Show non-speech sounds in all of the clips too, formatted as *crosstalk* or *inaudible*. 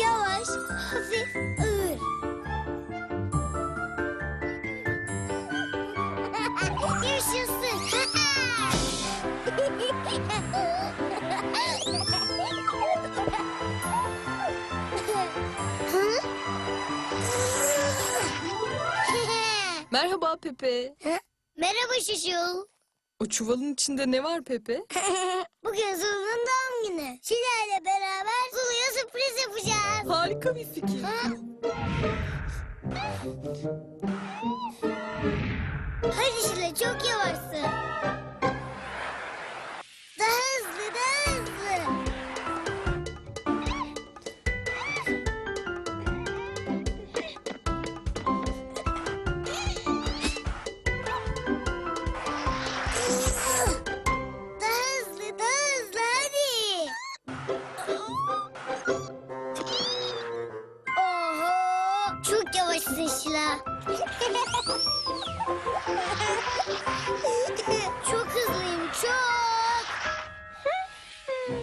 yavaş, hafif, ağır. Yaşasın. Merhaba Pepe. Merhaba Şuşul. O çuvalın içinde ne var Pepe? *laughs* Bugün Zulu'nun doğum günü. Şila ile beraber Zulu'ya sürpriz yapacağız. Harika bir fikir. Hadi *laughs* Şila çok yavaşsın.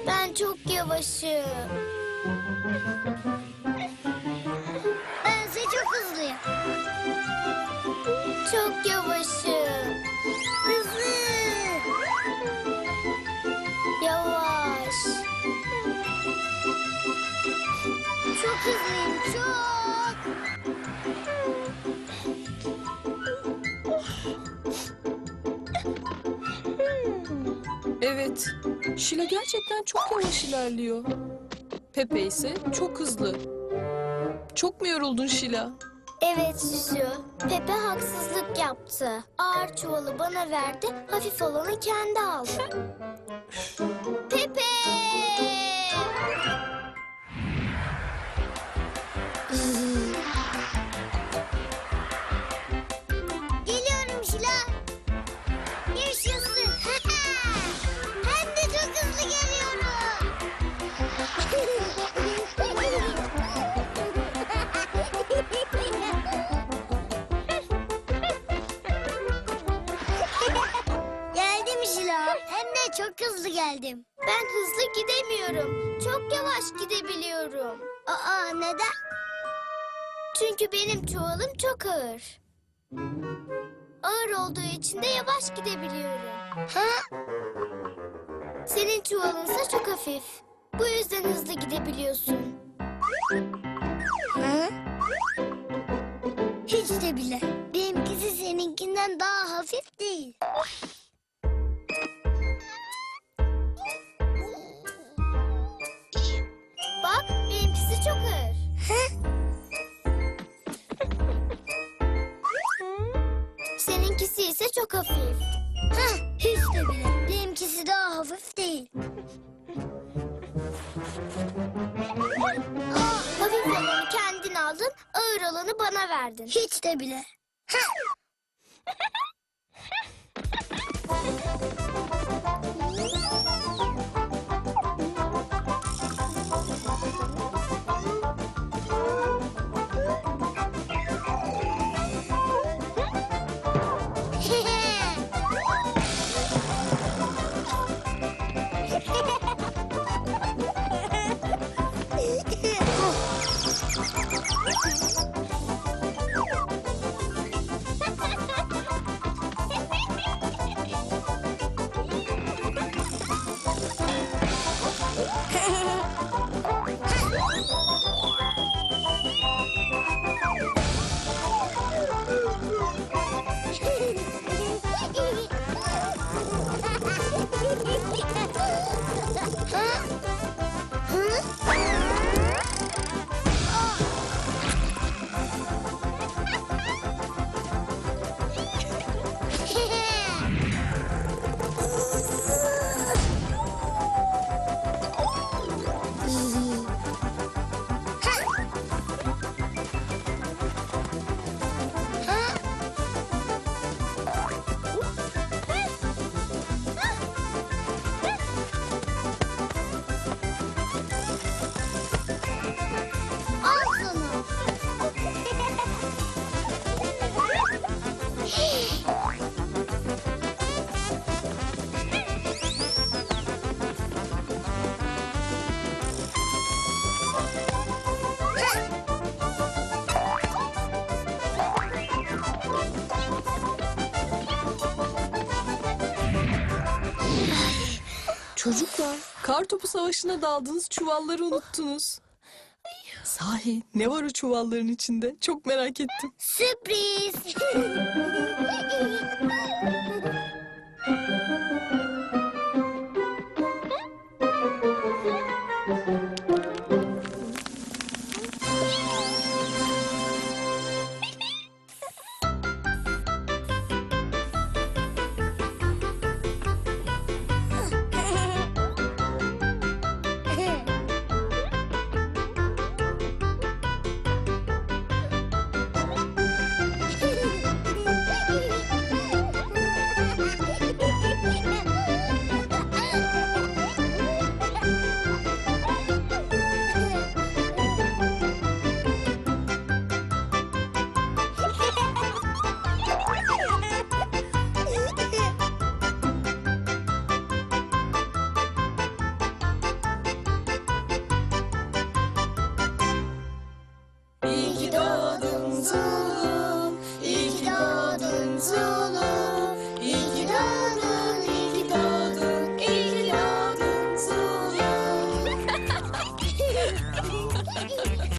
Ben çok yavaşım. Bense çok hızlıyım. Çok yavaşım. Hızlı. Yavaş. Çok hızlıyım, çok. Evet. Şila gerçekten çok yavaş ilerliyor. Pepe ise çok hızlı. Çok mu yoruldun Şila? Evet Süsü. Pepe haksızlık yaptı. Ağır çuvalı bana verdi, hafif olanı kendi aldı. Pepe! Çok hızlı geldim. Ben hızlı gidemiyorum. Çok yavaş gidebiliyorum. Aa neden? Çünkü benim çuvalım çok ağır. Ağır olduğu için de yavaş gidebiliyorum. Ha? Senin çuvalınsa çok hafif. Bu yüzden hızlı gidebiliyorsun. Hı? Hiç de bile. Benimkisi seninkinden daha hafif değil. Seninkisi ise çok hafif. Heh, hiç de bile. Benimkisi daha hafif değil. Aa, hafif olanı kendin aldın, ağır olanı bana verdin. Hiç de bile. Çocuklar, kar topu savaşına daldığınız çuvalları unuttunuz. Sahi, ne var o çuvalların içinde? Çok merak ettim. Sürpriz. *laughs*